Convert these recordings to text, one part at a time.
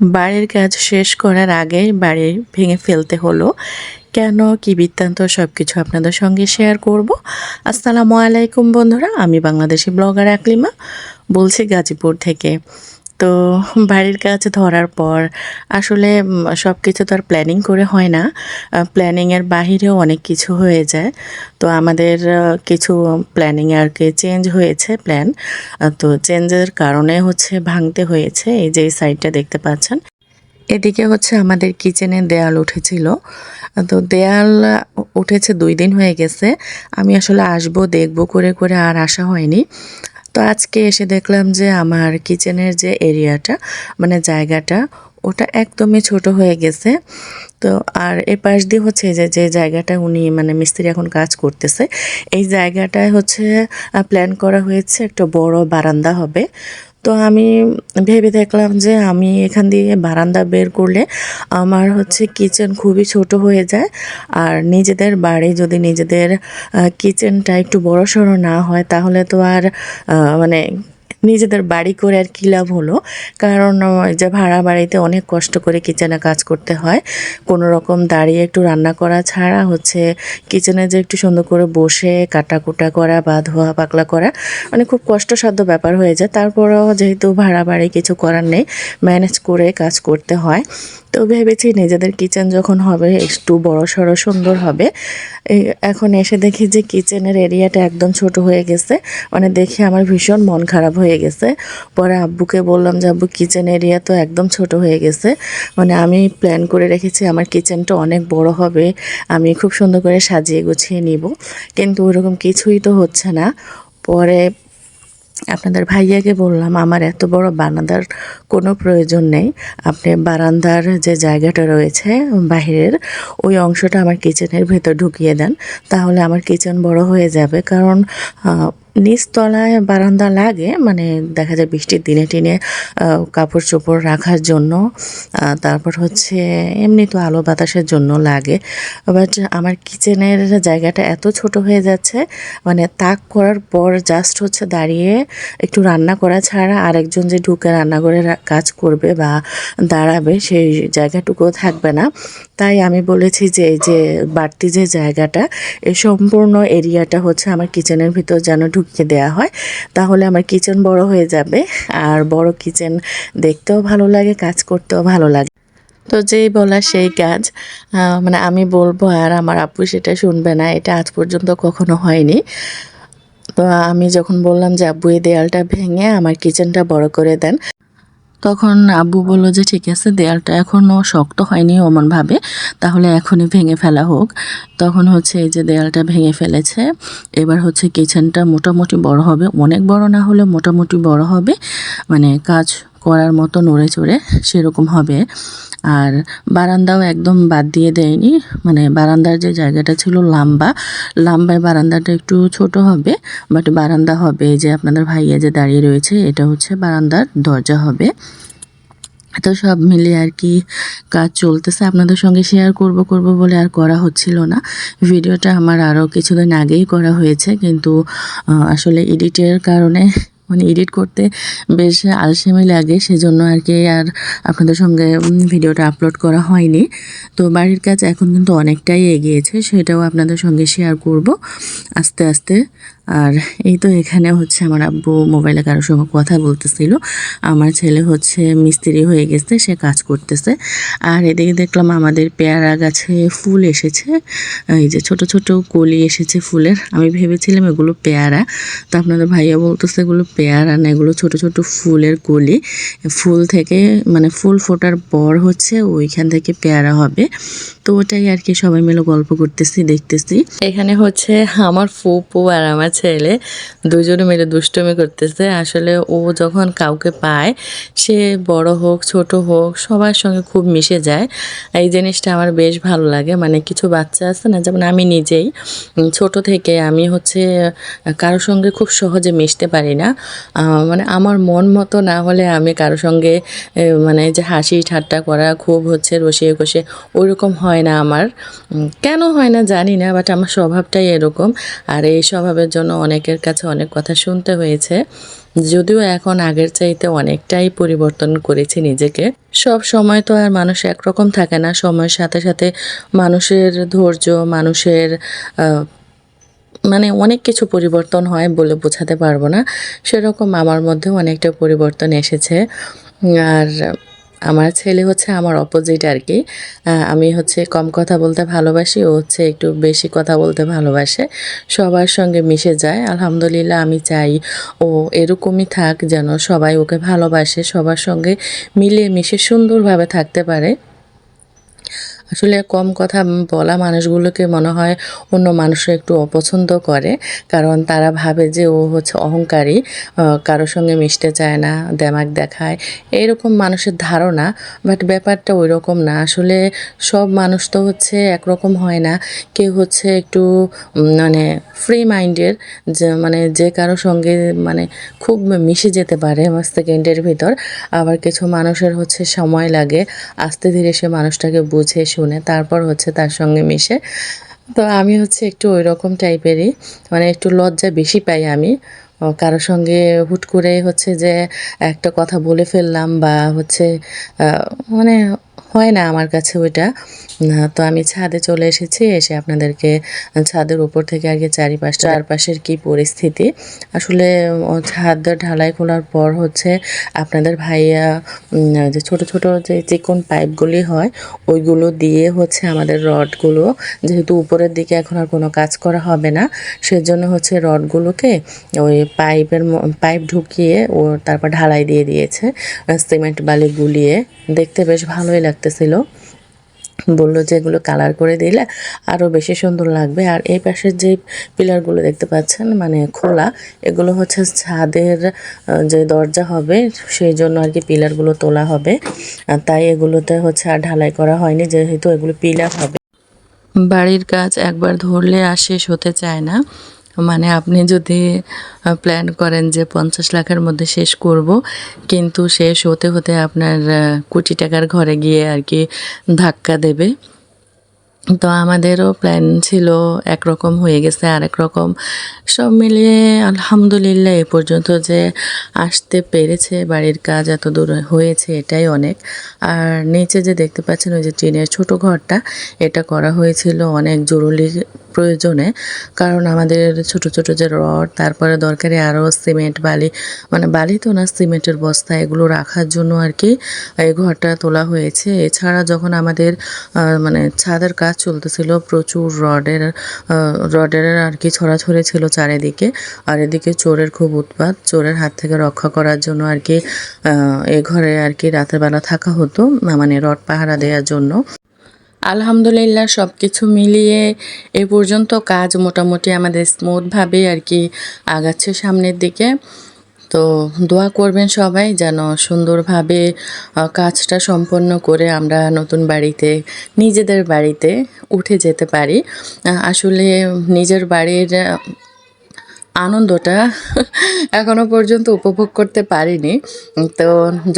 বাড়ির কাজ শেষ করার আগে বাড়ি ভেঙে ফেলতে হলো। কেন, কি বৃত্তান্ত সব কিছু আপনাদের সঙ্গে শেয়ার করব। আসসালামু আলাইকুম বন্ধুরা, আমি বাংলাদেশি ব্লগার আকলিমা, বলছি গাজীপুর থেকে। তো বাড়ির কাজ ধরার পর আসলে সব কিছু তো আর প্ল্যানিং করে হয় না। প্ল্যানিংয়ের বাহিরেও অনেক কিছু হয়ে যায়। তো আমাদের কিছু প্ল্যানিং আর কি চেঞ্জ হয়েছে প্ল্যান তো চেঞ্জের কারণে হচ্ছে ভাঙতে হয়েছে। এই যে সাইডটা দেখতে পাচ্ছেন। এদিকে হচ্ছে আমাদের কিচেনে দেয়াল উঠেছিল। তো দেয়াল উঠেছে দুই দিন হয়ে গেছে। আমি আসলে আসব, দেখব, করে করে আর আসা হয়নি। তো আজকে এসে দেখলাম যে আমার কিচেনের যে এরিয়াটা মানে জায়গাটা, ওটা একদমই ছোট হয়ে গেছে। তো আর এ পাশ দিয়ে হচ্ছে যে যে জায়গাটা উনি মানে মিস্ত্রি এখন কাজ করতেছে, এই জায়গাটায় হচ্ছে প্ল্যান করা হয়েছে একটা বড় বারান্দা হবে। তো আমি ভেবে দেখলাম যে আমি এখান দিয়ে বারান্দা বের করলে আমার হচ্ছে কিচেন খুবই ছোট হয়ে যায়। আর নিজেদের বাড়ি যদি নিজেদের কিচেনটা একটু বড় সড়ো না হয় তাহলে তো আর মানে নিজেদের বাড়ি করে আর কী লাভ হলো। কারণ যে ভাড়া বাড়িতে অনেক কষ্ট করে কিচেনে কাজ করতে হয়। কোনো রকম দাঁড়িয়ে একটু রান্না করা ছাড়া হচ্ছে কিচেনে যে একটু সুন্দর করে বসে কাটাকুটা করা, বা ধোয়া পাকলা করা মানে খুব কষ্টসাধ্য ব্যাপার হয়ে যায়। তারপরেও যেহেতু ভাড়া বাড়ি কিছু করার নেই, ম্যানেজ করে কাজ করতে হয়। তো ভেবেছি নিজেদের কিচেন যখন হবে, একটু বড় সড়ো সুন্দর হবে। এখন এসে দেখি যে কিচেনের এরিয়াটা একদম ছোট হয়ে গেছে। মানে দেখে আমার ভীষণ মন খারাপ হয়ে গেছে। পরে আব্বুকে বললাম যে, আব্বু কিচেন এরিয়া তো একদম ছোট হয়ে গেছে। মানে আমি প্ল্যান করে রেখেছি, আমার কিচেনটা অনেক বড় হবে। আমি খুব সুন্দর করে সাজিয়ে গুছিয়ে নিব। কিন্তু ওরকম কিছুই তো হচ্ছে না। পরে আপনাদের ভাইয়াকে বললাম, আমার এত বড় বারান্দার কোনো প্রয়োজন নেই। আপনি বারান্দার যে জায়গাটা রয়েছে বাহিরের, ওই অংশটা আমার কিচেনের ভেতর ঢুকিয়ে দেন। তাহলে আমার কিচেন বড় হয়ে যাবে। কারণ নিচতলায় বারান্দা লাগে মানে দেখা যায় বৃষ্টির দিনে টিনে কাপড় চোপড় রাখার জন্য তারপর হচ্ছে এমনি তো আলো বাতাসের জন্য লাগে। বাট আমার কিচেনের জায়গাটা এত ছোট হয়ে যাচ্ছে মানে তাক করার পর জাস্ট হচ্ছে দাঁড়িয়ে একটু রান্না করা ছাড়া আরেকজন যে ঢুকে রান্নাঘরে কাজ করবে বা দাঁড়াবে সেই জায়গাটুকুও থাকবে না। তাই আমি বলেছি যে এই যে বাড়তি যে জায়গাটা, এই সম্পূর্ণ এরিয়াটা হচ্ছে আমার কিচেনের ভিতর যেন ঢুকিয়ে দেওয়া হয়, তাহলে আমার কিচেন বড় হয়ে যাবে। আর বড় কিচেন দেখতেও ভালো লাগে, কাজ করতেও ভালো লাগে। তো যেই বলা সেই কাজ। মানে আমি বলব আর আমার আপু সেটা শুনবে না, এটা আজ পর্যন্ত কখনো হয়নি। তো আমি যখন বললাম যে, আব্বু, এই দেয়ালটা ভেঙে আমার কিচেনটা বড় করে দেন। তখন আব্বু বলল যে, ঠিক আছে, দেয়ালটা এখনও শক্ত হয়নি ওমনভাবে, তাহলে এখনই ভেঙে ফেলা হোক। তখন হচ্ছে এই যে দেয়ালটা ভেঙে ফেলেছে, এবার হচ্ছে কিচেনটা মোটামুটি বড় হবে। অনেক বড় না হলে মোটামুটি বড় হবে। মানে কাজ করার মতো নড়ে চড়ে সেরকম হবে। আর বারান্দাও একদম বাদ দিয়ে দেয়নি। মানে বারান্দার যে জায়গাটা ছিল লম্বা লাম্বায় বারান্দাটা একটু ছোট হবে বাট বারান্দা হবে। যে আপনাদের ভাইয়া যে দাঁড়িয়ে রয়েছে, এটা হচ্ছে বারান্দার দরজা হবে। তো সব মিলিয়ে আর কি কাজ চলতেছে। আপনাদের সঙ্গে শেয়ার করব করব বলে আর করা হচ্ছিল না। ভিডিওটা আমার আরও কিছুদিন আগেই করা হয়েছে, কিন্তু আসলে এডিটের কারণে মানে এডিট করতে বেশ আলসেমি লাগে, সেজন্য আর কি আর আপনাদের সঙ্গে ভিডিওটা আপলোড করা হয়নি। তো বাড়ির কাজ এখন কিন্তু অনেকটাই এগিয়েছে, সেটাও আপনাদের সঙ্গে শেয়ার করব। আস্তে আস্তে আর এই তো এখানে হচ্ছে আমার আব্বু মোবাইলে কারোর সঙ্গে কথা বলতেছিল। আমার ছেলে হচ্ছে মিস্ত্রি হয়ে গেছে, সে কাজ করতেছে। আর এদিকে দেখলাম আমাদের পেয়ারা গাছে ফুল এসেছে। এই যে ছোট ছোট কলি এসেছে ফুলের। আমি ভেবেছিলাম এগুলো পেয়ারা। তো আপনাদের ভাইয়া বলতেছে এগুলো পেয়ারা না, এগুলো ছোট ছোট ফুলের কলি। ফুল থেকে মানে ফুল ফোটার পর হচ্ছে ওইখান থেকে পেয়ারা হবে। তো ওটাই আর কি সবাই মিলে গল্প করতেছি, দেখতেছি। এখানে হচ্ছে আমার ফুপু আর আমার ছেলে দুজনে মিলে দুষ্টুমি করতেছে। আসলে ও যখন কাউকে পায়, সে বড় হোক, ছোট হোক, সবার সঙ্গে খুব মিশে যায়। এই জিনিসটা আমার বেশ ভালো লাগে। মানে কিছু বাচ্চা আছে না, যেমন আমি নিজেই ছোট থেকে আমি হচ্ছে কারোর সঙ্গে খুব সহজে মিশতে পারি না। মানে আমার মন মতো না হলে আমি কারোর সঙ্গে মানে যে হাসি ঠাট্টা করা, খুব হচ্ছে রসিয়ে কষে, ওইরকম হয় না আমার। কেন হয় না জানি না, বাট আমার স্বভাবটাই এরকম। আর এই স্বভাবের জন্য অনেকের কাছে অনেক কথা শুনতে হয়েছে। যদিও এখন আগের চাইতে অনেকটাই পরিবর্তন করেছি নিজেকে। সব সময় তো আর মানুষ একরকম থাকে না। সময়ের সাথে সাথে মানুষের ধৈর্য, মানুষের মানে অনেক কিছু পরিবর্তন হয় বলে বোঝাতে পারব না। সেরকম আমার মধ্যেও অনেকটা পরিবর্তন এসেছে। আর আমার ছেলে হচ্ছে আমার অপোজিট আর কি আমি হচ্ছে কম কথা বলতে ভালোবাসি, ও হচ্ছে একটু বেশি কথা বলতে ভালোবাসে। সবার সঙ্গে মিশে যায়। আলহামদুলিল্লাহ আমি চাই ও এরকমই থাক যেন সবাই ওকে ভালোবাসে, সবার সঙ্গে মিলিয়ে মিশে সুন্দরভাবে থাকতে পারে। আসলে কম কথা বলা মানুষগুলোকে মনে হয় অন্য মানুষরা একটু অপছন্দ করে, কারণ তারা ভাবে যে ও হচ্ছে অহংকারী কারোর সঙ্গে মিশতে চায় না, দেমাক দেখায়। এরকম মানুষের ধারণা, বাট ব্যাপারটা ওই রকম না। আসলে সব মানুষ তো হচ্ছে একরকম হয় না। কেউ হচ্ছে একটু মানে ফ্রি মাইন্ডের যে মানে যে কারোর সঙ্গে মানে খুব মিশে যেতে পারে সেকেন্ডের ভিতর। আবার কিছু মানুষের হচ্ছে সময় লাগে, আস্তে ধীরে সে মানুষটাকে বুঝে শুনে তারপর হচ্ছে তার সঙ্গে মিশে। তো আমি হচ্ছে একটু ওই রকম টাইপেরই মানে একটু লজ্জা বেশি পাই আমি। কারোর সঙ্গে হুট করে হচ্ছে যে একটা কথা বলে ফেললাম বা হচ্ছে মানে হয় না আমার কাছে ওইটা। তো আমি ছাদে চলে এসেছি, এসে আপনাদেরকে ছাদের উপর থেকে আগে চারিপাশ চারপাশের কি পরিস্থিতি। আসলে ছাদ ঢালাই খোলার পর হচ্ছে আপনাদের ভাইয়া যে ছোট ছোট যে চিকন পাইপগুলি হয়, ওইগুলো দিয়ে হচ্ছে আমাদের রডগুলো, যেহেতু উপরের দিকে এখন আর কোনো কাজ করা হবে না, সেজন্য হচ্ছে রডগুলোকে ওই পাইপের পাইপ ঢুকিয়ে ও তারপর ঢালাই দিয়ে দিয়েছে, সিমেন্ট বালি গুলিয়ে। দেখতে বেশ ভালোই লাগতেছিল। বলল যে এগুলো কালার করে দিলে আরও বেশি সুন্দর লাগবে। আর এই পাশের যে পিলারগুলো দেখতে পাচ্ছেন মানে খোলা, এগুলো হচ্ছে ছাদের যে দরজা হবে, সেই জন্য আর কি পিলারগুলো তোলা হবে। তাই এগুলোতে হচ্ছে আর ঢালাই করা হয়নি, যেহেতু এগুলো পিলার হবে। বাড়ির কাজ একবার ধরলে আর শেষ হতে চায় না। মানে আপনি যদি প্ল্যান করেন যে পঞ্চাশ লাখের মধ্যে শেষ করব, কিন্তু শেষ হতে হতে আপনার কোটি টাকার ঘরে গিয়ে আর কি ধাক্কা দেবে। তো আমাদেরও প্ল্যান ছিল একরকম হয়ে গেছে, আরেক রকম। সব মিলিয়ে আলহামদুলিল্লাহ এ পর্যন্ত যে আসতে পেরেছে, বাড়ির কাজ এত দূর হয়েছে এটাই অনেক। আর নিচে যে দেখতে পাচ্ছেন ওই যে টিনের ছোট ঘরটা, এটা করা হয়েছিল অনেক জরুরি প্রয়োজনে, কারণ আমাদের ছোট ছোট যে রড, তারপরে দরকারি আরও সিমেন্ট, বালি মানে বালি তো না, সিমেন্টের বস্তা, এগুলো রাখার জন্য আর কি এই ঘরটা তোলা হয়েছে। এছাড়া যখন আমাদের মানে ছাদের কাজ চলতেছিল, প্রচুর রডের রডের আর কি ছড়াছড়ি ছিল চারিদিকে। আর এদিকে চোরের খুব উৎপাত, চোরের হাত থেকে রক্ষা করার জন্য আর কি এ ঘরে আর কি রাতের বেলা থাকা হতো মানে রড পাহারা দেওয়ার জন্য। আলহামদুলিল্লাহ সব কিছু মিলিয়ে এ পর্যন্ত কাজ মোটামুটি আমাদের স্মুথভাবে আর কি আগাচ্ছে সামনের দিকে। তো দোয়া করবেন সবাই যেন সুন্দরভাবে কাজটা সম্পন্ন করে আমরা নতুন বাড়িতে, নিজেদের বাড়িতে উঠে যেতে পারি। আসলে নিজের বাড়ির আনন্দটা এখনও পর্যন্ত উপভোগ করতে পারিনি। তো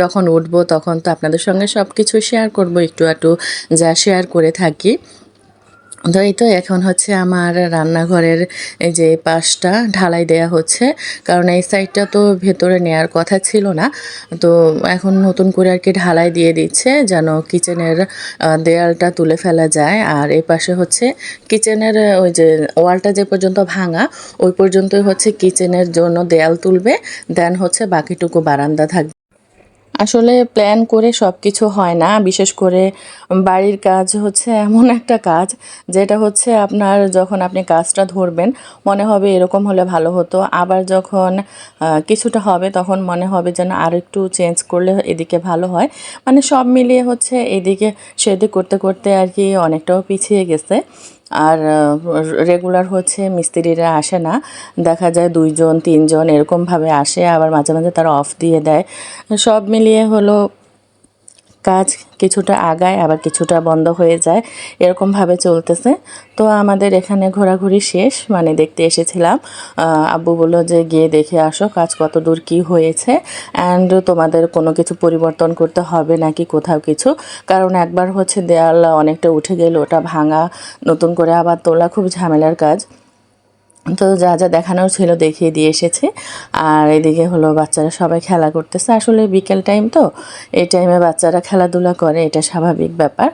যখন উঠবো তখন তো আপনাদের সঙ্গে সব কিছু শেয়ার করব, একটু একটু যা শেয়ার করে থাকি। তো এই তো এখন হচ্ছে আমার রান্নাঘরের এই যে পাশটা ঢালাই দেয়া হচ্ছে। কারণ এই সাইডটা তো ভেতরে নেয়ার কথা ছিল না। তো এখন নতুন করে আর কি ঢালাই দিয়ে দিচ্ছে যেন কিচেনের দেয়ালটা তুলে ফেলা যায়। আর এই পাশে হচ্ছে কিচেনের ওই যে ওয়ালটা যে পর্যন্ত ভাঙা, ওই পর্যন্তই হচ্ছে কিচেনের জন্য দেয়াল তুলবে। দেন হচ্ছে বাকিটুকু বারান্দা থাকবে। আসলে প্ল্যান করে সব কিছু হয় না। বিশেষ করে বাড়ির কাজ হচ্ছে এমন একটা কাজ, যেটা হচ্ছে আপনার যখন আপনি কাজটা ধরবেন, মনে হবে এরকম হলে ভালো হতো। আবার যখন কিছুটা হবে তখন মনে হবে যেন আর একটু চেঞ্জ করলে এদিকে ভালো হয়। মানে সব মিলিয়ে হচ্ছে এদিকে সেদিক করতে করতে আর কি অনেকটাও পিছিয়ে গেছে। আর রেগুলার হচ্ছে, মিস্ত্রিরা আসে না। দেখা যায় দুইজন, তিনজন এরকমভাবে আসে, আবার মাঝে মাঝে তারা অফ দিয়ে দেয়। সব মিলিয়ে হলো কাজ কিছুটা আগায়, আবার কিছুটা বন্ধ হয়ে যায়। এরকমভাবে চলতেছে। তো আমাদের এখানে ঘোরাঘুরি শেষ মানে দেখতে এসেছিলাম। আব্বু বলল যে, গিয়ে দেখে আসো কাজ কত দূর কী হয়েছে। অ্যান্ড তোমাদের কোনো কিছু পরিবর্তন করতে হবে নাকি কোথাও কিছু? কারণ একবার হচ্ছে দেয়াল অনেকটা উঠে গেলে, ওটা ভাঙা, নতুন করে আবার তোলা খুব ঝামেলার কাজ। তো যা যা দেখানোর ছিল দেখিয়ে দিয়ে এসেছে। আর এদিকে হলো বাচ্চারা সবাই খেলা করতেছে। আসলে বিকেল টাইম তো, এই টাইমে বাচ্চারা খেলাধুলা করে, এটা স্বাভাবিক ব্যাপার।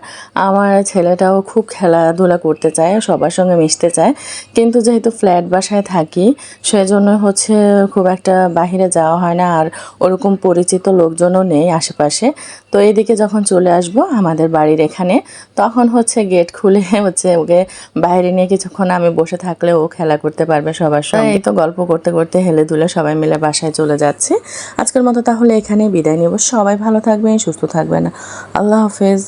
আমার ছেলেটাও খুব খেলাধুলা করতে চায়, সবার সঙ্গে মিশতে চায়। কিন্তু যেহেতু ফ্ল্যাট বাসায় থাকি, সেজন্য হচ্ছে খুব একটা বাহিরে যাওয়া হয় না। আর ওরকম পরিচিত লোকজনও নেই আশেপাশে। তো এদিকে যখন চলে আসব আমাদের বাড়ির এখানে, তখন হচ্ছে গেট খুলে হচ্ছে ওকে বাইরে নিয়ে কিছুক্ষণ আমি বসে থাকলে ও খেলা করতে পারবে সবার সঙ্গে। তো গল্প করতে করতে হেলে দুলে সবাই মিলে বাসায় চলে যাচ্ছে। আজকের মতো তাহলে এখানে বিদায় নেব। সবাই ভালো থাকবেন সুস্থ থাকবেন। আল্লাহ হাফেজ।